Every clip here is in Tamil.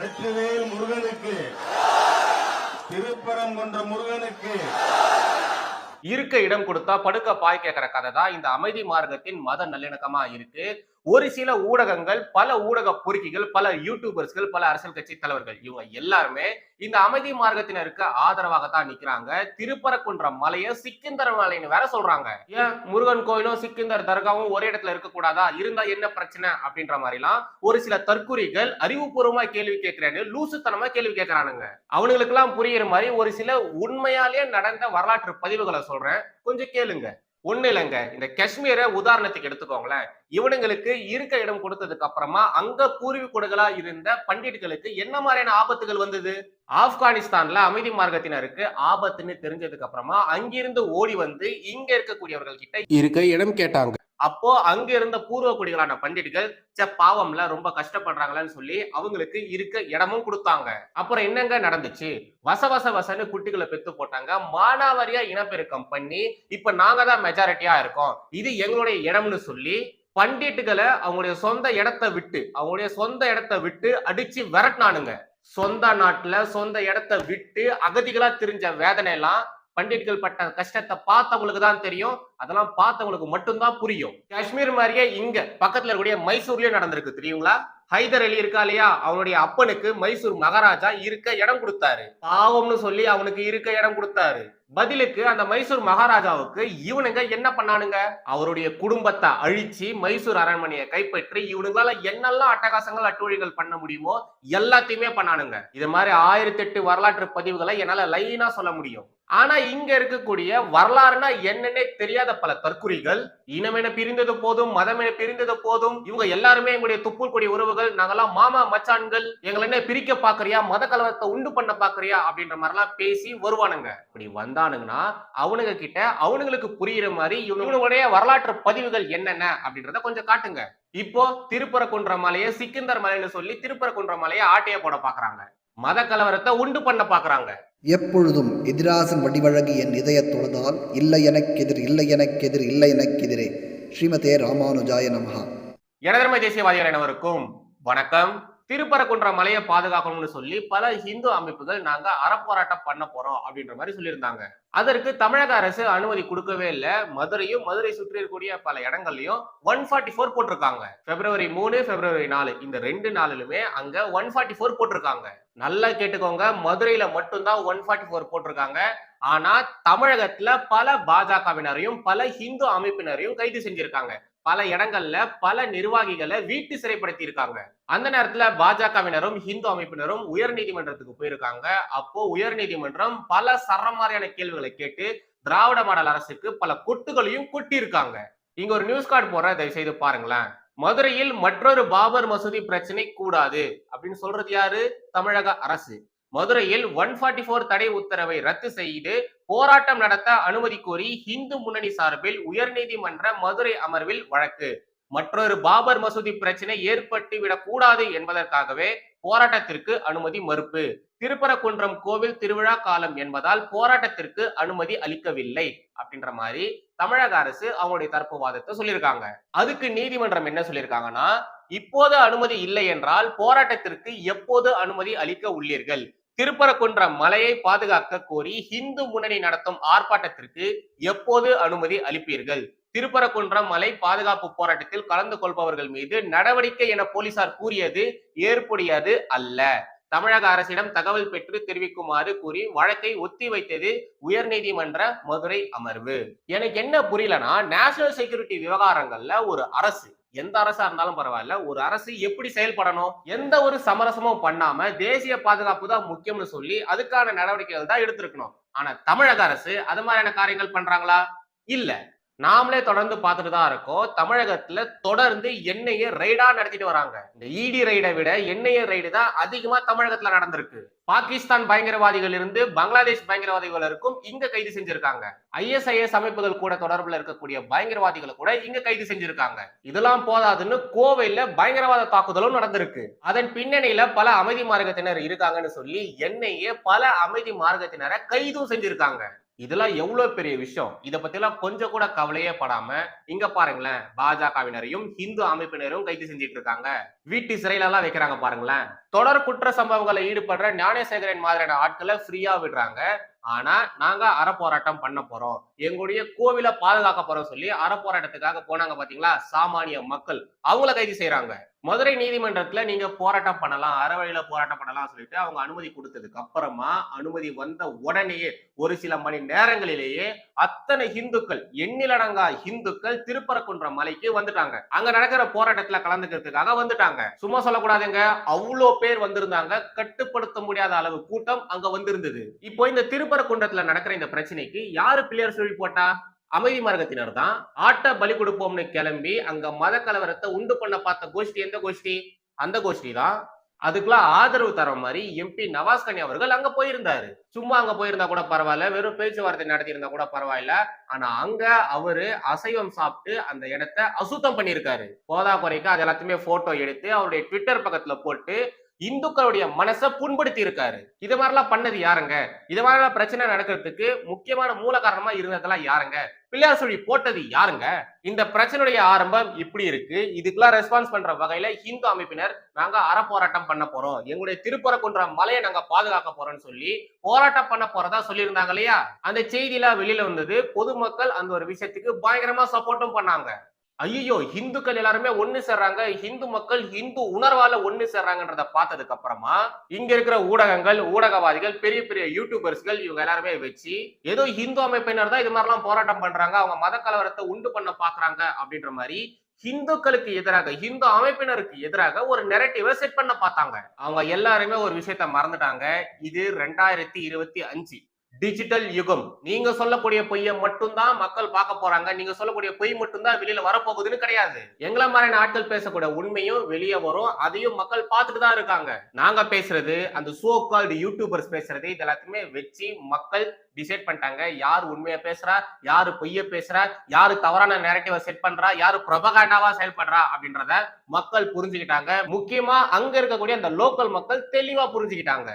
வெற்றிவேல் முருகனுக்கு திருப்பரங்குன்ற முருகனுக்கு. இருக்க இடம் கொடுத்தா படுக்க பாய் கேட்கிற கதை தான் இந்த அமைதி மார்க்கத்தின் மத நல்லிணக்கமா இருக்கு. ஒரு சில ஊடகங்கள் பல ஊடக பொறுக்கிகள் பல யூடியூபர்ஸ்கள் பல அரசியல் கட்சி தலைவர்கள் இவங்க எல்லாருமே இந்த அமைதி மார்க்கத்தினருக்கு ஆதரவாகத்தான் நிக்கிறாங்க. திருப்பரக்குன்ற மலையை சிக்கிந்தர் மலைன்னு வேற சொல்றாங்க. ஏன்? முருகன் கோயிலும் சிக்கிந்தர் தர்காவும் ஒரே இடத்துல இருக்கக்கூடாதா? இருந்தா என்ன பிரச்சனை? அப்படின்ற மாதிரிலாம் ஒரு சில தற்குறிகள் அறிவுபூர்வமா கேள்வி கேட்கிறேன்னு லூசுத்தனமா கேள்வி கேட்கிறானுங்க. அவனுங்களுக்கு எல்லாம் புரியுற மாதிரி ஒரு சில உண்மையாலேயே நடந்த வரலாற்று பதிவுகளை சொல்றேன். கொஞ்சம் கேளுங்க. ஒண்ணு இல்லைங்க. இந்த காஷ்மீரை உதாரணத்துக்கு எடுத்துக்கோங்களேன். இவனுங்களுக்கு இருக்க இடம் கொடுத்ததுக்கு அப்புறமா அங்க பூர்வீகுடுகளா இருந்த பண்டிட்களுக்கு என்ன மாதிரியான ஆபத்துகள் வந்தது? ஆப்கானிஸ்தான்ல அமைதி மார்க்கத்தினருக்கு ஆபத்துன்னு தெரிஞ்சதுக்கு அப்புறமா அங்கிருந்து ஓடி வந்து இங்க இருக்கக்கூடியவர்கள் கிட்ட இருக்க இடம் கேட்டாங்க. அப்போ அங்க இருந்த பூர்வ குடிகளான பண்டிட்கள் ச பாவம்ல ரொம்ப கஷ்டப்படுறாங்களான்னு சொல்லி அவங்களுக்கு இருக்க இடமும் கொடுத்தாங்க. அப்புறம் என்னங்க நடந்துச்சு? வச வச வசன்னு குட்டிகளை பெத்து போட்டாங்க. மானாவாரியா இனப்பெருக்கம் பண்ணி இப்ப நாங்க தான் மெஜாரிட்டியா இருக்கோம். இது எங்களுடைய இடம்னு சொல்லி பண்டிட்டுகளை அவங்களுடைய சொந்த இடத்தை விட்டு அவங்களுடைய சொந்த இடத்தை விட்டு அடிச்சு விரட்டினானுங்க சொந்த நாட்டுல சொந்த இடத்தை விட்டு அகதிகளா திரிஞ்ச வேதனை எல்லாம் பண்டிட்கள் பட்ட கஷ்டத்தை பார்த்தவங்களுக்கு தான் தெரியும். அதெல்லாம் பார்த்தவங்களுக்கு மட்டும்தான் புரியும். காஷ்மீர் மாதிரியே இங்க பக்கத்துல இருக்கக்கூடிய மைசூர்லயும் நடந்திருக்கு. தெரியுங்களா? ஹைதர் அலி இருக்கா இல்லையா? அவனுடைய அப்பனுக்கு மைசூர் மகாராஜா இருக்க இடம் கொடுத்தாரு. பாவம்னு சொல்லி அவனுக்கு இருக்க இடம் கொடுத்தாரு. பதிலுக்கு அந்த மைசூர் மகாராஜாவுக்கு இவனுங்க என்ன பண்ணானுங்க? அவருடைய குடும்பத்தை அழிச்சு மைசூர் அரண்மனையை கைப்பற்றி இவனுங்களால என்னெல்லாம் அட்டகாசங்கள் அட்டுழிகள் பண்ண முடியுமோ எல்லாத்தையுமே பண்ணானுங்க. இது மாதிரி ஆயிரத்தி எட்டு வரலாற்று பதிவுகளை என்னால லைனா சொல்ல முடியும். ஆனா இங்க இருக்கக்கூடிய வரலாறுனா என்னன்னே தெரியாத பல தற்குறிகள். இனமென பிரிந்தது போதும் மதமென பிரிந்தது போதும். இவங்க எல்லாருமே எங்களுடைய துப்புள் கொடி உறவுகள். நாங்கெல்லாம் மாமா மச்சான்கள். எங்களை என்ன பிரிக்க பாக்குறியா? மத கலவரத்தை உண்டு பண்ண பாக்குறியா? அப்படின்ற மாதிரிலாம் பேசி வருவானுங்க. இப்படி வந்தானுங்கன்னா அவனுங்க கிட்ட அவனுங்களுக்கு புரியுற மாதிரி இவனுங்களுடைய வரலாற்று பதிவுகள் என்னென்ன அப்படின்றத கொஞ்சம் காட்டுங்க. இப்போ திருப்பரக்குன்ற மலையை சிக்கந்தர் மலைன்னு சொல்லி திருப்பரக்குன்ற மலையை ஆட்டைய போட பாக்குறாங்க. மத கலவரத்தை உண்டு பண்ண பாக்குறாங்க. எப்பொழுதும் எதிராசன் வடிவழகு என் இதயத் தொழுதால் இல்லை எனக்கெதிர் இல்லை எனக்கெதிர் இல்லை எனக்கெதிரே ஸ்ரீமதே ராமானுஜாய நமஹா. எனதர்மை தேசியவாதிகள் அனைவருக்கும் வணக்கம். திருப்பரங்குன்ற மலையை பாதுகாக்கணும்னு சொல்லி பல இந்து அமைப்புகள் நாங்க அறப்போராட்டம் பண்ண போறோம் அப்படின்ற மாதிரி சொல்லியிருந்தாங்க. அதற்கு தமிழக அரசு அனுமதி கொடுக்கவே இல்லை. மதுரையும் மதுரை சுற்றி இருக்கக்கூடிய பல இடங்கள்லயும் ஒன் ஃபார்ட்டி ஃபோர் போட்டிருக்காங்க. பிப்ரவரி மூணு பிப்ரவரி நாலு. இந்த ரெண்டு நாளிலுமே அங்க ஒன் ஃபார்ட்டி ஃபோர் போட்டிருக்காங்க. நல்லா கேட்டுக்கோங்க. மதுரையில மட்டும்தான் ஒன் ஃபார்ட்டி ஃபோர் போட்டிருக்காங்க. ஆனா தமிழகத்துல பல பாஜகவினரையும் பல இந்து அமைப்பினரையும் கைது செஞ்சிருக்காங்க. பல இடங்கள்ல பல நிர்வாகிகளை வீட்டு சிறைப்படுத்தி இருக்காங்க அந்த நேரத்துல பாஜகவினரும் இந்து அமைப்பினரும் உயர் நீதிமன்றத்துக்கு போயிருக்காங்க. அப்போ உயர் நீதிமன்றம் பல சரமாரியான கேள்விகளை கேட்டு திராவிட மாடல் அரசுக்கு பல கொட்டுகளையும் கொட்டியிருக்காங்க. இங்க ஒரு நியூஸ் கார்டு போற தயவு செய்து பாருங்களேன். மதுரையில் மற்றொரு பாபர் மசூதி பிரச்சனை கூடாது அப்படின்னு சொல்றது யாரு? தமிழக அரசு. மதுரையில் ஒன் ஃபார்ட்டி ஃபோர் தடை உத்தரவை ரத்து செய்து போராட்டம் நடத்த அனுமதி கோரி இந்து முன்னணி சார்பில் உயர்நீதிமன்ற மதுரை அமர்வில் வழக்கு. மற்றொரு பாபர் மசூதி பிரச்சனை ஏற்பட்டு விடக்கூடாது என்பதற்காகவே போராட்டத்திற்கு அனுமதி மறுப்பு. திருப்பரங்குன்றம் கோவில் திருவிழா காலம் என்பதால் போராட்டத்திற்கு அனுமதி அளிக்கவில்லை அப்படின்ற மாதிரி தமிழக அரசு அவங்களுடைய தரப்பு வாதத்தை சொல்லியிருக்காங்க. அதுக்கு நீதிமன்றம் என்ன சொல்லியிருக்காங்கன்னா இப்போது அனுமதி இல்லை என்றால் போராட்டத்திற்கு எப்போது அனுமதி அளிக்க உள்ளீர்கள்? திருப்பரங்குன்றம் மலையை பாதுகாக்க கோரி இந்து முன்னணி நடத்தும் ஆர்ப்பாட்டத்திற்கு எப்போது அனுமதி அளிப்பீர்கள்? திருப்பரங்குன்றம் மலை பாதுகாப்பு போராட்டத்தில் கலந்து கொள்பவர்கள் மீது நடவடிக்கை என போலீசார் கூறியது ஏற்புடையது அல்ல. தமிழக அரசிடம் தகவல் பெற்று தெரிவிக்குமாறு கூறி வழக்கை ஒத்தி வைத்தது உயர்நீதிமன்ற மதுரை அமர்வு. எனக்கு என்ன புரியலனா நேஷனல் செக்யூரிட்டி விவகாரங்கள்ல ஒரு அரசு எந்த அரசா இருந்தாலும் பரவாயில்ல. ஒரு அரசு எப்படி செயல்படணும்? எந்த ஒரு சமரசமும் பண்ணாம தேசிய பாதுகாப்பு தான் முக்கியம்னு சொல்லி அதுக்கான நடவடிக்கைகள் தான் எடுத்திருக்கணும். ஆனா தமிழக அரசு அது மாதிரியான காரியங்கள் பண்றாங்களா? இல்ல. நாமளே தொடர்ந்து பார்த்துட்டு தான் இருக்கோம். தமிழகத்துல தொடர்ந்து எண்ணெயை ரைடா நடத்திட்டு வராங்க. இந்த இடி ரைடை விட எண்ணெயை ரைடு தான் அதிகமா தமிழகத்துல நடந்திருக்கு. பாகிஸ்தான் பயங்கரவாதிகள் இருந்து பங்களாதேஷ் பயங்கரவாதிகள் இருக்கும் இங்க கைது செஞ்சிருக்காங்க. ஐஎஸ்ஐஎஸ் அமைப்புகள் கூட தொடர்புல இருக்கக்கூடிய பயங்கரவாதிகளை கூட இங்க கைது செஞ்சிருக்காங்க. இதெல்லாம் போதாதுன்னு கோவையில பயங்கரவாத தாக்குதலும் நடந்திருக்கு. அதன் பின்னணியில பல அமைதி மார்க்கத்தினர் இருக்காங்கன்னு சொல்லி என்ஐஏ பல அமைதி மார்க்கத்தினரை கைதும் செஞ்சிருக்காங்க. இதெல்லாம் எவ்வளவு பெரிய விஷயம்? இதை பத்திலாம் கொஞ்சம் கூட கவலையே படாம இங்க பாருங்களேன் பாஜகவினரையும் இந்து அமைப்பினரும் கைது செஞ்சிட்டு இருக்காங்க. வீட்டு சிறையில எல்லாம் வைக்கிறாங்க பாருங்களேன். தொடர் குற்ற சம்பவங்களை ஈடுபடுற ஞானசேகரன் மாதிரியான ஆட்களை ஃப்ரீயா விடுறாங்க. ஆனா நாங்க அறப்போராட்டம் பண்ண போறோம். எங்களுடைய கோவிலை பாதுகாக்க போறோம் சொல்லி அறப்போராட்டத்துக்காக போனாங்க பாத்தீங்களா? சாமானிய மக்கள். அவங்கள கைது செய்யறாங்க மதுரை நீதிமன்றத்துல நீங்க போராட்டம் பண்ணலாம் அறவழியில போராட்டம் பண்ணலாம் சொல்லிட்டு அவங்க அனுமதி கொடுத்ததுக்கு அப்புறமா அனுமதி வந்த உடனேயே ஒரு சில மணி நேரங்களிலேயே அத்தனை இந்துக்கள் எண்ணிலடங்கா இந்துக்கள் திருப்பரக்குன்ற மலைக்கு வந்துட்டாங்க. அங்க நடக்கிற போராட்டத்துல கலந்துக்கிறதுக்காக வந்துட்டாங்க. சும்மா சொல்லக்கூடாதுங்க. அவ்வளோ பேர் வந்திருந்தாங்க. கட்டுப்படுத்த முடியாத அளவு கூட்டம் அங்க வந்திருந்தது. இப்போ இந்த திருப்பரக்குன்றத்துல நடக்கிற இந்த பிரச்சனைக்கு யாரு பிள்ளையார் சொல்லி போட்டா? அமைதி மார்க்கத்தினர் தான் ஆட்ட பலி கொடுப்போம்னு கிளம்பி அங்க மத கலவரத்தை உண்டு பண்ண பார்த்த கோஷ்டி எந்த கோஷ்டி? அந்த கோஷ்டி தான். அதுக்கெல்லாம் ஆதரவு தர மாதிரி எம்பி நவாஸ் கனி அவர்கள் அங்க போயிருந்தாரு. சும்மா அங்க போயிருந்தா கூட பரவாயில்ல வெறும் பேச்சுவார்த்தை நடத்தி இருந்தா கூட பரவாயில்ல. ஆனா அங்க அவரு அசைவம் சாப்பிட்டு அந்த இடத்த அசுத்தம் பண்ணியிருக்காரு. போதா குறைக்கு அது எல்லாத்தையுமே போட்டோ எடுத்து அவருடைய ட்விட்டர் பக்கத்துல போட்டு இந்துக்களுடைய மனசை புண்படுத்தி இருக்காரு இது மாதிரிலாம் பண்ணது யாருங்க? இது மாதிரிலாம் பிரச்சனை நடக்கிறதுக்கு முக்கியமான மூல காரணமா இருந்ததெல்லாம் யாருங்க? பிள்ளையார் சொல்லி போட்டது யாருங்க? இந்த பிரச்சனையுடைய ஆரம்பம் இப்படி இருக்கு. இதுக்கெல்லாம் ரெஸ்பான்ஸ் பண்ற வகையில இந்து அமைப்பினர் நாங்க அறப்போராட்டம் பண்ண போறோம். எங்களுடைய திருப்பரக்குன்ற மலையை நாங்க பாதுகாக்க போறோம்னு சொல்லி போராட்டம் பண்ண போறதா சொல்லியிருந்தாங்க இல்லையா? அந்த செய்தியெல்லாம் வெளியில வந்தது. பொதுமக்கள் அந்த ஒரு விஷயத்துக்கு பயங்கரமா சப்போர்ட்டும் பண்ணாங்க. ஐயோ இந்துக்கள் எல்லாருமே ஒண்ணு சேர்றாங்க. இந்து மக்கள் இந்து உணர்வால ஒண்ணு சேர்றாங்கன்றத பார்த்ததுக்கு அப்புறமா இங்க இருக்கிற ஊடகங்கள் ஊடகவாதிகள் பெரிய பெரிய யூடியூபர்ஸ்கள் இவங்க எல்லாருமே வச்சு ஏதோ இந்து அமைப்பினர் தான் இது மாதிரிலாம் போராட்டம் பண்றாங்க. அவங்க மத கலவரத்தை உண்டு பண்ண பாக்குறாங்க அப்படின்ற மாதிரி இந்துக்களுக்கு எதிராக இந்து அமைப்பினருக்கு எதிராக ஒரு நெரட்டிவை செட் பண்ண பார்த்தாங்க. அவங்க எல்லாருமே ஒரு விஷயத்த மறந்துட்டாங்க. இது ரெண்டாயிரத்தி இருபத்தி அஞ்சு. டிஜிட்டல் யுகம். நீங்க சொல்லக்கூடிய பொய்யை மட்டும்தான் மக்கள் பார்க்க போறாங்க. நீங்க சொல்லக்கூடிய பொய் மட்டும்தான் வெளியில வரப்போகுதுன்னு கிடையாது. எங்களை மாதிரியான ஆட்கள் பேசக்கூடிய உண்மையும் வெளியே வரும். அதையும் மக்கள் பார்த்துட்டு தான் இருக்காங்க. நாங்க பேசுறது அந்த சோ கால்டு யூடியூபர்ஸ் பேசுறது இது எல்லாத்தையுமே வச்சு மக்கள் டிசைட் பண்ணிட்டாங்க. யார் உண்மையா பேசுறா யாரு பொய்ய பேசுறா யாரு தவறான நேரட்டிவ செட் பண்றா யாரு பிரபகாண்டாவா செயல்படுறா அப்படின்றத மக்கள் புரிஞ்சுக்கிட்டாங்க. முக்கியமா அங்க இருக்கக்கூடிய அந்த லோக்கல் மக்கள் தெளிவா புரிஞ்சுக்கிட்டாங்க.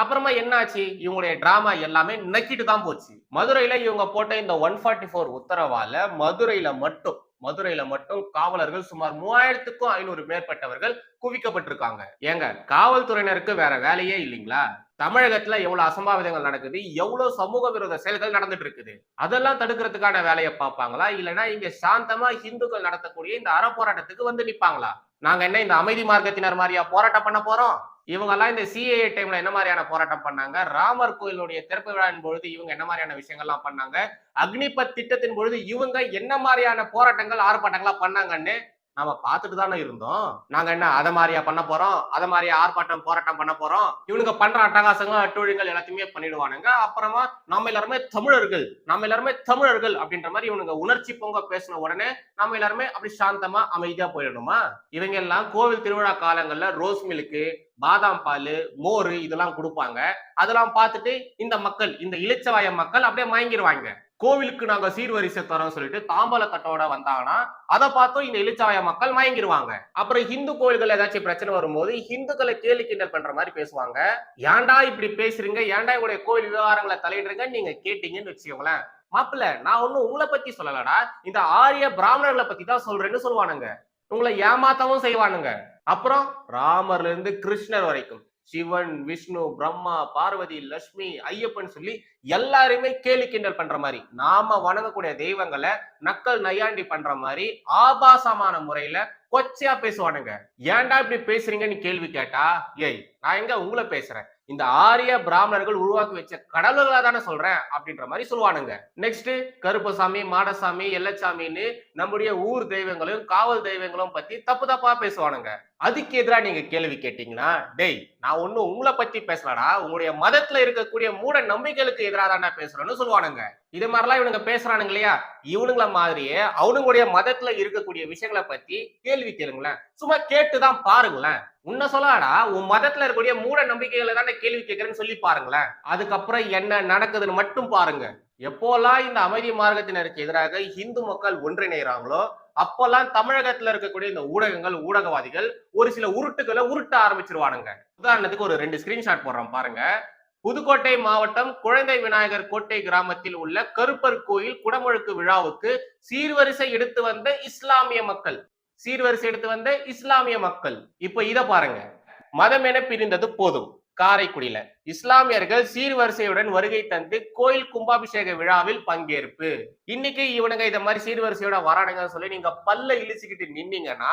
அப்புறமா என்னாச்சு? இவங்களுடைய டிராமா எல்லாமே நக்கிட்டு தான் போச்சு. மதுரையில இவங்க போட்ட இந்த ஒன் ஃபார்ட்டி ஃபோர் உத்தரவால மதுரையில மட்டும் மதுரையில மட்டும் காவலர்கள் சுமார் மூவாயிரத்துக்கும் ஐநூறு மேற்பட்டவர்கள் குவிக்கப்பட்டிருக்காங்க. ஏங்க காவல்துறையினருக்கு வேற வேலையே இல்லைங்களா? தமிழகத்துல எவ்வளவு அசம்பாவிதங்கள் நடக்குது? எவ்வளவு சமூக விரோத செயல்கள் நடந்துட்டு இருக்குது அதெல்லாம் தடுக்கிறதுக்கான வேலையை பார்ப்பாங்களா? இல்லைன்னா இங்க சாந்தமா இந்துக்கள் நடத்தக்கூடிய இந்த அறப்போராட்டத்துக்கு வந்து நிப்பாங்களா? நாங்க என்ன இந்த அமைதி மார்க்கத்தினர் மாதிரியா போராட்டம் பண்ண போறோம்? இவங்க எல்லாம் இந்த சிஏஏ டைம்ல என்ன மாதிரியான போராட்டம் பண்ணாங்க? ராமர் கோயிலுடைய திறப்பு விழாவின் பொழுது இவங்க என்ன மாதிரியான விஷயங்கள்லாம் பண்ணாங்க? அக்னிபத் திட்டத்தின் பொழுது இவங்க என்ன மாதிரியான போராட்டங்கள் ஆர்ப்பாட்டங்கள்லாம் பண்ணாங்கன்னு நாம பார்த்துட்டு தானே இருந்தோம். நாங்க என்ன அத மாதிரியா பண்ண போறோம்? அத மாதிரியா ஆர்ப்பாட்டம் போராட்டம் பண்ண போறோம்? இவனுங்க பண்ற அட்டகாசங்கள் அட்டுழிகள் எல்லாத்தையுமே பண்ணிடுவானுங்க. அப்புறமா நம்ம எல்லாருமே தமிழர்கள் நம்ம எல்லாருமே தமிழர்கள் அப்படின்ற மாதிரி இவனுங்க உணர்ச்சி பொங்க பேசின உடனே நம்ம எல்லாருமே அப்படி சாந்தமா அமைதியா போயிடணுமா? இவங்க எல்லாம் கோவில் திருவிழா காலங்கள்ல ரோஸ் மில்க்கு பாதாம் பால் மோர் இதெல்லாம் கொடுப்பாங்க. அதெல்லாம் பார்த்துட்டு இந்த மக்கள் இந்த இளிச்சவாய மக்கள் அப்படியே மயங்கிடுவாங்க கோவிலுக்கு நாங்க சீர்வரிசை தரோம் சொல்லிட்டு தாம்பல தட்டோட வந்தாங்கன்னா அதை பார்த்தும் இந்த எழுச்சாய மக்கள் மயங்கிடுவாங்க அப்புறம் ஹிந்து கோயில்கள் ஏதாச்சும் பிரச்சனை வரும்போது ஹிந்துக்களை கேலி கிண்டல் பண்ற மாதிரி பேசுவாங்க. ஏன்டா இப்படி பேசுறீங்க? ஏன்டா உங்களுடைய கோவில் விவகாரங்களை தலையிடுறீங்க நீங்க கேட்டீங்கன்னு வச்சுக்கோங்களேன். மாப்பிள்ள நான் ஒண்ணும் உங்களை பத்தி சொல்லலடா. இந்த ஆரிய பிராமணர்களை பத்தி தான் சொல்றேன்னு சொல்லுவானுங்க. உங்களை ஏமாத்தவும் செய்வானுங்க. அப்புறம் ராமர்ல இருந்து கிருஷ்ணர் வரைக்கும். சிவன் விஷ்ணு பிரம்மா பார்வதி லட்சுமி ஐயப்பன் சொல்லி எல்லாருமே கேலி கிண்டல் பண்ற மாதிரி. நாம வணங்கக்கூடிய தெய்வங்களை நக்கல் நையாண்டி பண்ற மாதிரி ஆபாசமான முறையில கொச்சையா பேசுவானுங்க. ஏன்டா இப்படி பேசுறீங்கன்னு கேள்வி கேட்டா ஏய் நான் எங்க உங்களை பேசுறேன்? இந்த ஆரிய பிராமணர்கள் உருவாக்கி வச்ச கடவுள்களா தானே சொல்றேன் அப்படின்ற மாதிரி சொல்லுவானுங்க. நெக்ஸ்ட் கருப்பசாமி மாடசாமி எல்லச்சாமின்னு நம்முடைய ஊர் தெய்வங்களையும் காவல் தெய்வங்களும் பத்தி தப்பு தப்பா பேசுவானுங்க. அதுக்கு எதிரா நீங்க கேள்வி கேட்டீங்கன்னா டேய் நான் ஒன்னும் உங்களை பத்தி பேசலடா. உங்களுடைய மதத்துல இருக்கக்கூடிய மூட நம்பிக்கைகளுக்கு எதிராக தான் பேசுறேன்னு சொல்லுவானுங்க. இது மாதிரிலாம் இவனுங்க பேசுறானுங்க இல்லையா? இவனுங்கள மாதிரியே அவனுங்களுடைய மதத்துல இருக்கக்கூடிய விஷயங்களை பத்தி கேள்வி கேளுங்களேன். சும்மா கேட்டுதான் பாருங்களேன். உன்ன சொல்லாடா உன் மதத்துல இருக்கக்கூடிய மூட நம்பிக்கைகளை தானே கேள்வி கேட்கறேன்னு சொல்லி பாருங்களேன். அதுக்கப்புறம் என்ன நடக்குதுன்னு மட்டும் பாருங்க. எப்போல்லாம் இந்த அமைதி மார்க்கத்தினருக்கு எதிராக இந்து மக்கள் ஒன்றிணைகிறாங்களோ அப்போல்லாம் தமிழகத்துல இருக்கக்கூடிய இந்த ஊடகங்கள் ஊடகவாதிகள் ஒரு சில உருட்டுகளை உருட்ட ஆரம்பிச்சிருவானுங்க. உதாரணத்துக்கு ஒரு ரெண்டு ஸ்கிரீன்ஷாட் போடுறோம் பாருங்க. புதுக்கோட்டை மாவட்டம் குழந்தை விநாயகர் கோட்டை கிராமத்தில் உள்ள கருப்பர் கோயில் குடமுழுக்கு விழாவுக்கு சீர்வரிசை எடுத்து வந்த இஸ்லாமிய மக்கள். சீர்வரிசை எடுத்து வந்த இஸ்லாமிய மக்கள். இப்போ இத பாருங்க. மதம் என பிரிந்தது போதும். காரைக்குடியில. இஸ்லாமியர்கள் சீர்வரிசையுடன் வருகை தந்து கோயில் கும்பாபிஷேக விழாவில் பங்கேற்பு. இன்னைக்கு இவனுங்க இத மாதிரி சீர்வரிசையோட வரானுங்கன்னு சொல்லி நீங்க பல்ல இழிச்சுக்கிட்டு நின்னீங்கன்னா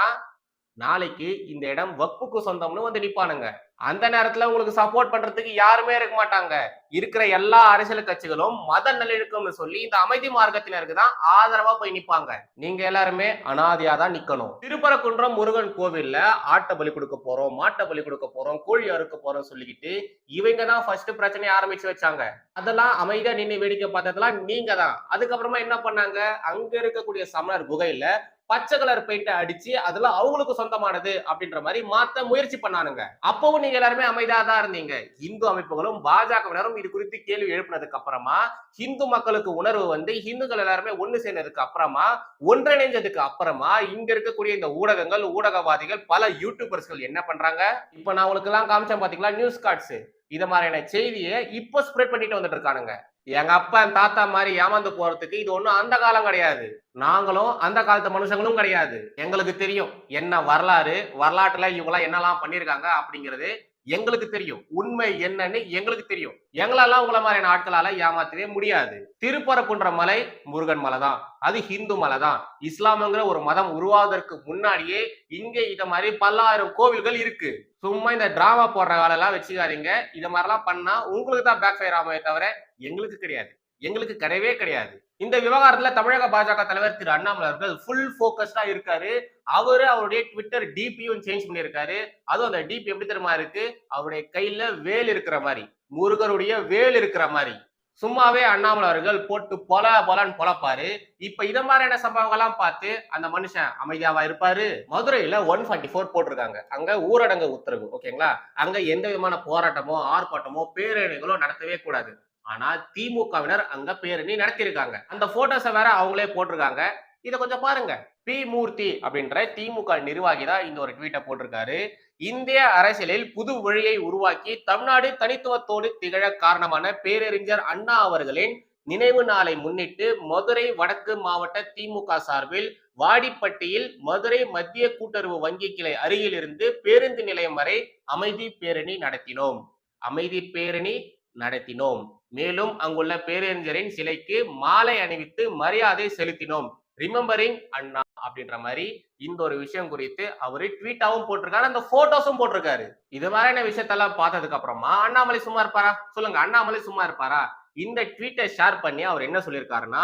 நாளைக்கு இந்த இடம் வக்புக்கு சொந்தம்னு வந்து நிப்பானுங்க. அந்த நேரத்துல உங்களுக்கு சப்போர்ட் பண்றதுக்கு யாருமே இருக்க மாட்டாங்க. இருக்கிற எல்லா அரசியல் கட்சிகளும் மத நல்லிணக்கம்னு சொல்லி இந்த அமைதி மார்க்கத்தினருக்கு தான் ஆதரவா போய் நிப்பாங்க. நீங்க எல்லாருமே அனாதியா தான் நிக்கணும். திருப்பரக்குன்றம் முருகன் கோவில்ல ஆட்டை பலி கொடுக்க போறோம் மாட்டை பலி கொடுக்க போறோம் கோழி அறுக்க போறோம் சொல்லிக்கிட்டு இவங்க தான் ஃபர்ஸ்ட் பிரச்சனையை ஆரம்பிச்சு வச்சாங்க. அதெல்லாம் அமைதியா நின்று வேடிக்கை பார்த்ததெல்லாம் நீங்க தான். அதுக்கப்புறமா என்ன பண்ணாங்க? அங்க இருக்கக்கூடிய சமணர் குகையில பச்சை கலர் பெயிண்டை அடிச்சு அதுல அவங்களுக்கு சொந்தமானது அப்படின்ற மாதிரி மாத்த முயற்சி பண்ணானுங்க. அப்பவும் நீங்க எல்லாருமே அமைதியா தான் இருந்தீங்க. இந்து அமைப்புகளும் பாஜகவினரும் இது குறித்து கேள்வி எழுப்பினதுக்கு அப்புறமா இந்து மக்களுக்கு உணர்வு வந்து இந்துக்கள் எல்லாருமே ஒண்ணு சேர்ந்ததுக்கு அப்புறமா ஒன்றிணைஞ்சதுக்கு அப்புறமா இங்க இருக்கக்கூடிய இந்த ஊடகங்கள் ஊடகவாதிகள் பல யூடியூபர்ஸ்கள் என்ன பண்றாங்க? இப்ப நான் உங்களுக்கு எல்லாம் காமிச்சேன் பாத்தீங்களா? நியூஸ் கார்ட்ஸ் இது மாதிரியான செய்தியை இப்போ ஸ்ப்ரெட் பண்ணிட்டு வந்துட்டு இருக்கானுங்க. எங்க அப்பா என் தாத்தா மாதிரி ஏமாந்து போறதுக்கு இது ஒண்ணும் அந்த காலம் கிடையாது. நாங்களும் அந்த காலத்து மனுஷங்களும் கிடையாது. எங்களுக்கு தெரியும் என்ன வரலாறு வரலாற்றுல இவங்களாம் என்னெல்லாம் பண்ணிருக்காங்க அப்படிங்கிறது எங்களுக்கு தெரியும். உண்மை என்னன்னு எங்களுக்கு தெரியும். எங்களெல்லாம் உங்களை மாதிரியான ஆட்களால ஏமாத்தவே முடியாது. திருப்பரப்புன்ற மலை முருகன் மலை தான். அது ஹிந்து மலை தான். இஸ்லாம்ங்கிற ஒரு மதம் உருவாவதற்கு முன்னாடியே இங்க இத மாதிரி பல்லாயிரம் கோவில்கள் இருக்கு. சும்மா இந்த டிராமா போடுற வேலையெல்லாம் வச்சுக்காதீங்க. இத மாதிரிலாம் பண்ணா உங்களுக்கு தான் பேக் ஃபயர் ஆகுமே தவிர எங்களுக்கு கிடையாது. எங்களுக்கு கிடையவே கிடையாது. இந்த விவகாரத்துல தமிழக பாஜக தலைவர் திரு அண்ணாமலை அவர்கள் ஃபுல் போக்கஸ்டா இருக்காரு. அவரு அவருடைய ட்விட்டர் டிபியும் சேஞ்ச் பண்ணியிருக்காரு. அதுவும் அந்த டிபி எப்படி தெரியுமா இருக்கு? அவருடைய கையில வேல் இருக்கிற மாதிரி முருகருடைய வேல் இருக்கிற மாதிரி. சும்மாவே அண்ணாமலை அவர்கள் போட்டு பொல பொலன்னு பொழப்பாரு. இப்ப இத மாதிரியான சம்பவங்கள்லாம் பார்த்து அந்த மனுஷன் அமைதியாவா இருப்பாரு? மதுரையில ஒன் ஃபார்ட்டி ஃபோர் போட்டிருக்காங்க. அங்க ஊரடங்கு உத்தரவு ஓகேங்களா அங்க எந்த விதமான போராட்டமோ ஆர்ப்பாட்டமோ பேரணிகளோ நடத்தவே கூடாது. ஆனா திமுகவினர் அங்க பேரணி நடத்தியிருக்காங்க. அந்த போட்டோஸை வேற அவங்களே போட்டிருக்காங்க. இதை கொஞ்சம் பாருங்க. பி. மூர்த்தி அப்படின்ற திமுக நிர்வாகி தான் இந்த ஒரு ட்வீட்டை போட்டிருக்காரு. இந்திய அரசியலில் புது வழியை உருவாக்கி தமிழ்நாடு தனித்துவத்தோடு திகழ காரணமான பேரறிஞர் அண்ணா அவர்களின் நினைவு நாளை முன்னிட்டு மதுரை வடக்கு மாவட்ட திமுக சார்பில் வாடிப்பட்டியில் மதுரை மத்திய கூட்டுறவு வங்கி கிளை அருகில் இருந்து பேருந்து நிலையம் வரை அமைதி பேரணி நடத்தினோம். அமைதி பேரணி நடத்தினோம். மேலும் அங்குள்ள பேரறிஞரின் சிலைக்கு மாலை அணிவித்து மரியாதை செலுத்தினோம். ரிமெம்பரிங் அண்ணா அப்படின்ற மாதிரி இந்த ஒரு விஷயம் குறித்து அவரு ட்வீட்டாவும் போட்டிருக்காரு அந்த போட்டோஸும் போட்டிருக்காரு. இது மாதிரியான விஷயத்தெல்லாம் பார்த்ததுக்கு அப்புறமா அண்ணாமலை சும்மா இருப்பாரா? சொல்லுங்க அண்ணாமலை சும்மா இருப்பாரா? இந்த ட்வீட்டை ஷேர் பண்ணி அவர் என்ன சொல்லியிருக்காருன்னா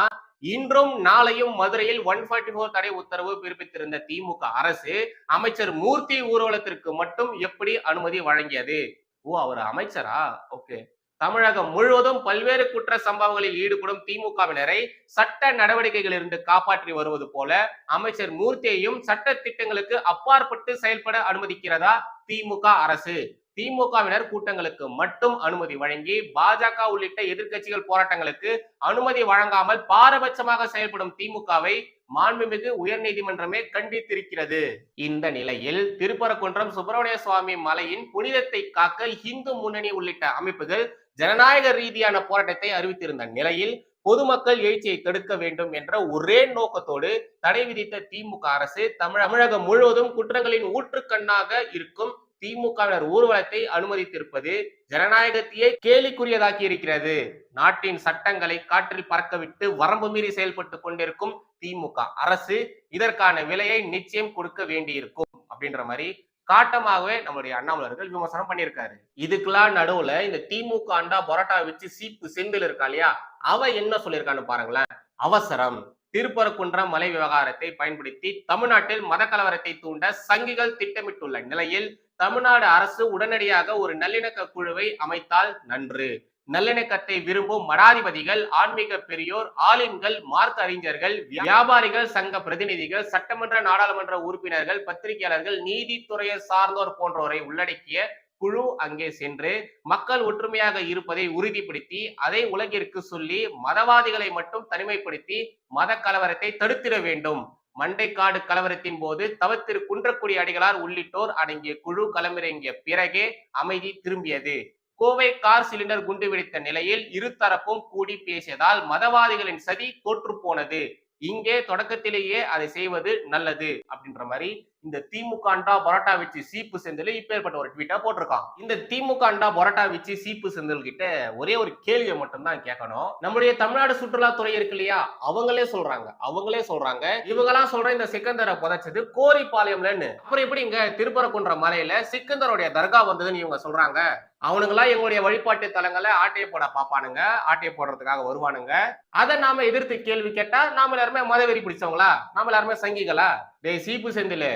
இன்றும் நாளையும் மதுரையில் ஒன் ஃபார்ட்டி ஃபோர் தடை உத்தரவு பிறப்பித்திருந்த திமுக அரசு அமைச்சர் மூர்த்தி ஊர்வலத்திற்கு மட்டும் எப்படி அனுமதி வழங்கியது? ஓ அவர் அமைச்சரா? ஓகே தமிழகம் முழுவதும் பல்வேறு குற்ற சம்பவங்களில் ஈடுபடும் திமுகவினரை சட்ட நடவடிக்கைகளிலிருந்து காப்பாற்றி வருவது போல அமைச்சர் மூர்த்தியையும் சட்ட திட்டங்களுக்கு அப்பாற்பட்டு செயல்பட அனுமதிக்கிறதா திமுக அரசு? திமுகவினர் கூட்டங்களுக்கு மட்டும் அனுமதி வழங்கி பாஜக உள்ளிட்ட எதிர்க்கட்சிகள் போராட்டங்களுக்கு அனுமதி வழங்காமல் பாரபட்சமாக செயல்படும் திமுகவை மாண்புமிகு உயர்நீதிமன்றமே கண்டித்திருக்கிறது. இந்த நிலையில் திருப்பரங்குன்றம் சுப்பிரமணிய சுவாமி மலையின் புனிதத்தை காக்க இந்து முன்னணி உள்ளிட்ட அமைப்புகள் ஜனநாயக ரீதியான போராட்டத்தை அறிவித்திருந்த நிலையில் பொதுமக்கள் எழுச்சியை தடுக்க வேண்டும் என்ற ஒரே நோக்கத்தோடு தடை விதித்த திமுக அரசு தமிழ் தமிழகம் முழுவதும் குற்றங்களின் ஊற்றுக்கண்ணாக இருக்கும் திமுகவினர் ஊர்வலத்தை அனுமதித்திருப்பது ஜனநாயகத்தையே கேலிக்குரியதாக்கி இருக்கிறது நாட்டின் சட்டங்களை காற்றில் பறக்கவிட்டு வரம்பு மீறி செயல்பட்டு கொண்டிருக்கும் திமுக அரசு இதற்கான விலையை நிச்சயம் கொடுக்க வேண்டியிருக்கும் அப்படின்ற மாதிரி காட்டமாகவே நம்மளுடைய அண்ணாமலர்கள் விமர்சனம் பண்ணியிருக்காரு. இதுக்கெல்லாம் நடுவுல இந்த திமுக அண்டா பரோட்டா வச்சு சீப்பு செந்தில் இருக்கா இல்லையா? அவ என்ன சொல்லியிருக்கான்னு பாருங்களேன். அவசரம். திருப்பரங்குன்றம் மலை விவகாரத்தை பயன்படுத்தி தமிழ்நாட்டில் மத கலவரத்தை தூண்ட சங்கிகள் திட்டமிட்டுள்ள நிலையில் தமிழ்நாடு அரசு உடனடியாக ஒரு நல்லிணக்க குழுவை அமைத்தால் நன்று. நல்லிணக்கத்தை விரும்பும் மடாதிபதிகள் ஆன்மீக பெரியோர் ஆலிம்கள் மார்க்க அறிஞர்கள் வியாபாரிகள் சங்க பிரதிநிதிகள் சட்டமன்ற நாடாளுமன்ற உறுப்பினர்கள் பத்திரிகையாளர்கள் நீதித்துறையை சார்ந்தோர் போன்றோரை உள்ளடக்கிய குழு அங்கே சென்று மக்கள் ஒற்றுமையாக இருப்பதை உறுதிப்படுத்தி அதை உலகிற்கு சொல்லி மதவாதிகளை மட்டும் தனிமைப்படுத்தி மத கலவரத்தை தடுத்திட வேண்டும். மண்டைக்காடு கலவரத்தின் போது தவத்திரு குன்றக்குடி அடிகளார் உள்ளிட்டோர் அடங்கிய குழு களமிறங்கிய பிறகே அமைதி திரும்பியது. கோவை கார் சிலிண்டர் குண்டு வெடித்த நிலையில் இருதரப்பும் கூடி பேசியதால் மதவாதிகளின் சதி தோற்று போனது இங்கே தொடக்கத்திலேயே அதை செய்வது நல்லது அப்படின்ற மாதிரி இந்த திமுக அண்டா பரோட்டா வச்சு சீப்பு செந்தில் இப்பேற்பட்ட ஒரு ட்வீட்டா போட்டிருக்கான். இந்த திமுக அண்டா பரோட்டா வச்சு சீப்பு செந்தில் கிட்ட ஒரே ஒரு கேள்வியை மட்டும்தான் கேட்கணும். நம்முடைய தமிழ்நாடு சுற்றுலாத்துறை இருக்கு இல்லையா? அவங்களே சொல்றாங்க. அவங்களே சொல்றாங்க. இவங்கெல்லாம் சொல்ற இந்த சிக்கந்தரை புதைச்சது கோரிப்பாளையம்லன்னு. அப்புறம் எப்படி இங்க திருப்பரக்குன்ற மலையில சிக்கந்தருடைய தர்கா வந்ததுன்னு இவங்க சொல்றாங்க? அவனுங்களாம் எங்களுடைய வழிபாட்டு தலங்களை ஆட்டையை போட பாப்பானுங்க. ஆட்டையை போடுறதுக்காக வருவானுங்க. அதை நாம எதிர்த்து கேள்வி கேட்டா நாம எல்லாருமே மதவெறி பிடிச்சவங்களா? நாம எல்லாருமே சங்கிகளா? டேய் சீப்பு செந்தில்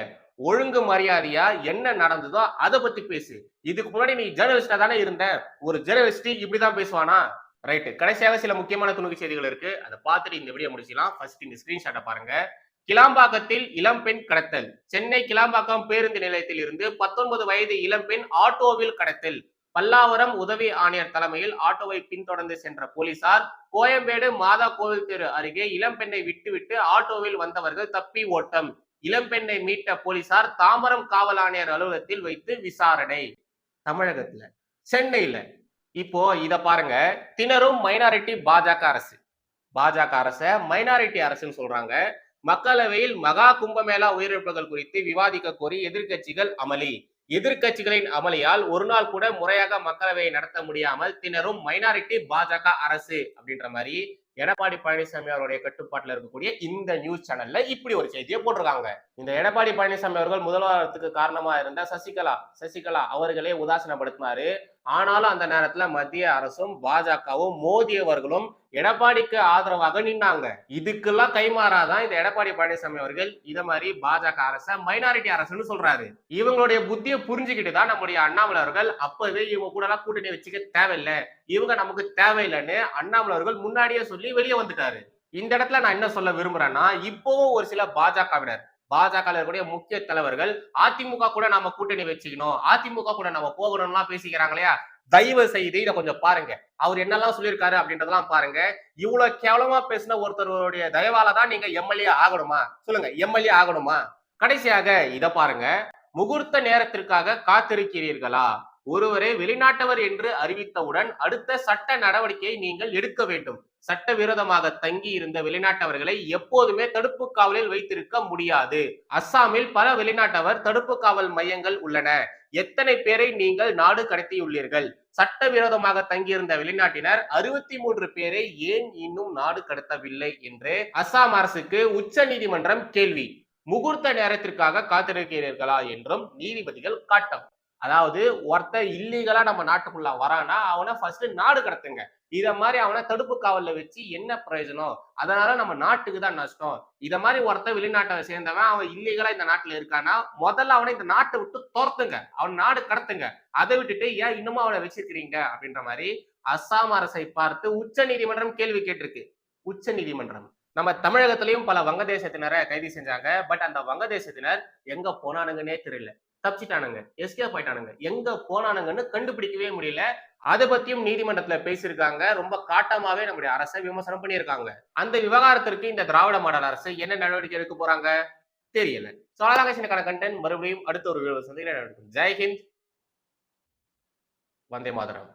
ஒழுங்கு மரியாதையா என்ன நடந்ததோ அதை பத்தி பேசு. இதுக்கு முன்னாடி நீ ஜேர்னலிஸ்டா தானே இருந்த? ஒரு ஜேர்னலிஸ்ட் இப்படிதான் பேசுவானா? ரைட்டு. கடைசியாக சில முக்கியமான துணுக்கு செய்திகள் இருக்கு. அதை பார்த்துட்டு இந்த வீடியோ முடிச்சிடலாம். ஃபர்ஸ்ட் இந்த ஸ்கிரீன்ஷாட்டை பாருங்க. கிளாம்பாக்கத்தில் இளம்பெண் கடத்தல். சென்னை கிளாம்பாக்கம் பேருந்து நிலையத்தில் இருந்து பத்தொன்பது வயது இளம்பெண் ஆட்டோவில் கடத்தல். பல்லாவரம் உதவி ஆணையர் தலைமையில் ஆட்டோவை பின்தொடர்ந்து சென்ற போலீசார் கோயம்பேடு மாதா கோவில் தெரு அருகே இளம்பெண்ணை விட்டுவிட்டு ஆட்டோவில் வந்தவர்கள் தப்பி ஓட்டம். இளம்பெண்ணை மீட்ட போலீசார் தாம்பரம் காவல் ஆணையர் அலுவலகத்தில் வைத்து விசாரணை. தமிழகத்துல. சென்னையில. இப்போ இத பாருங்க. திணறும் மைனாரிட்டி பாஜக அரசு. பாஜக அரச மைனாரிட்டி அரசுன்னு சொல்றாங்க. மக்களவையில் மகா கும்பமேளா உயிரிழப்புகள் குறித்து விவாதிக்க கோரி எதிர்க்கட்சிகள் அமளி. எதிர்கட்சிகளின் அமளியால் ஒரு நாள் கூட முறையாக மக்களவையை நடத்த முடியாமல் திணறும் மைனாரிட்டி பாஜக அரசு அப்படின்ற மாதிரி எடப்பாடி பழனிசாமி அவருடைய கட்டுப்பாட்டுல இருக்கக்கூடிய இந்த நியூஸ் சேனல்ல இப்படி ஒரு செய்தியை போட்டிருக்காங்க. இந்த எடப்பாடி பழனிசாமி அவர்கள் முதல்வரத்துக்கு காரணமா இருந்த சசிகலா சசிகலா அவர்களே உதாசனப்படுத்தினாரு. ஆனாலும் அந்த நேரத்துல மத்திய அரசும் பாஜகவும் மோடி அவர்களும் எடப்பாடிக்கு ஆதரவாக நின்னாங்க. இதுக்கெல்லாம் கைமாறாதான் இந்த எடப்பாடி பழனிசாமி அவர்கள் இத மாதிரி பாஜக அரச மைனாரிட்டி அரசுன்னு சொல்றாரு. இவங்களுடைய புத்தியை புரிஞ்சுக்கிட்டு தான் நம்முடைய அண்ணாமலை அவர்கள் அப்பவே இவங்க கூட எல்லாம் கூட்டணி வச்சுக்க தேவையில்லை. இவங்க நமக்கு தேவையில்லைன்னு அண்ணாமலை அவர்கள் முன்னாடியே சொல்லி வெளியே வந்துட்டாரு. இந்த இடத்துல நான் என்ன சொல்ல விரும்புறேன்னா இப்போவும் ஒரு சில பாஜகவினர் பாஜக இருக்கக்கூடிய முக்கிய தலைவர்கள் அதிமுக கூட நாம கூட்டணி வச்சுக்கணும் அதிமுக கூட நம்ம போகணும்லாம் பேசிக்கிறாங்க இல்லையா? தயவு செய்து இதை கொஞ்சம் பாருங்க. அவர் என்னெல்லாம் சொல்லியிருக்காரு அப்படின்றதெல்லாம் பாருங்க. இவ்வளவு கேவலமா பேசின ஒருத்தருடைய தயவால தான் நீங்க எம்எல்ஏ ஆகணுமா? சொல்லுங்க எம்எல்ஏ ஆகணுமா? கடைசியாக இதை பாருங்க. முகூர்த்த நேரத்திற்காக காத்திருக்கிறீர்களா? ஒருவரை வெளிநாட்டவர் என்று அறிவித்தவுடன் அடுத்த சட்ட நடவடிக்கையை நீங்கள் எடுக்க வேண்டும். சட்டவிரோதமாக தங்கி இருந்த வெளிநாட்டவர்களை எப்போதுமே தடுப்பு காவலில் வைத்திருக்க முடியாது. அஸ்ஸாமில் பல வெளிநாட்டவர் தடுப்பு காவல் மையங்கள் உள்ளன. எத்தனை பேரை நீங்கள் நாடு கடத்தியுள்ளீர்கள்? சட்டவிரோதமாக தங்கியிருந்த வெளிநாட்டினர் அறுபத்தி மூன்று பேரை ஏன் இன்னும் நாடு கடத்தவில்லை என்று அஸ்ஸாம் அரசுக்கு உச்ச நீதிமன்றம் கேள்வி. முகூர்த்த நேரத்திற்காக காத்திருக்கிறீர்களா என்றும் நீதிபதிகள் காட்டம். அதாவது ஒருத்தன் இல்லீகலா நம்ம நாட்டுக்குள்ள வரானா அவனை ஃபர்ஸ்ட் நாடு கடத்துங்க. இத மாதிரி அவனை தடுப்பு காவல்ல வச்சு என்ன பிரயோஜனம்? அதனால நம்ம நாட்டுக்கு தான் நஷ்டம். இத மாதிரி ஒருத்தன் வெளிநாட்டை சேர்ந்தவன் அவன் இல்லீகலா இந்த நாட்டுல இருக்கானா முதல்ல அவனை இந்த நாட்டை விட்டு துரத்துங்க. அவன் நாடு கடத்துங்க. அதை விட்டுட்டு ஏன் இன்னமும் அவனை வச்சிருக்கிறீங்க? அப்படின்ற மாதிரி அஸ்ஸாம் அரசை பார்த்து உச்ச நீதிமன்றம் கேள்வி கேட்டிருக்கு. உச்ச நீதிமன்றம். நம்ம தமிழகத்திலையும் பல வங்கதேசத்தினரை கைது செஞ்சாங்க. பட் அந்த வங்கதேசத்தினர் எங்க போனானுங்கன்னே தெரியல. தப்பிச்சிட்டானுங்க. எஸ்கேப் ஆயிட்டானுங்க. எங்க போனானுங்கன்னு கண்டுபிடிக்கவே முடியல. அதை பத்தியும் நீதிமன்றத்துல பேசியிருக்காங்க. ரொம்ப காட்டமாவே நம்முடைய அரசை விமர்சனம் பண்ணியிருக்காங்க. அந்த விவகாரத்திற்கு இந்த திராவிட மாடல் அரசு என்ன நடவடிக்கை எடுக்க போறாங்க? தெரியல. சோ அழகாக கண்டென்ட் மறுபடியும் அடுத்த ஒரு வீடியோ சந்திக்கிறேன். ஜெய்ஹிந்த் வந்தே மாதரம்.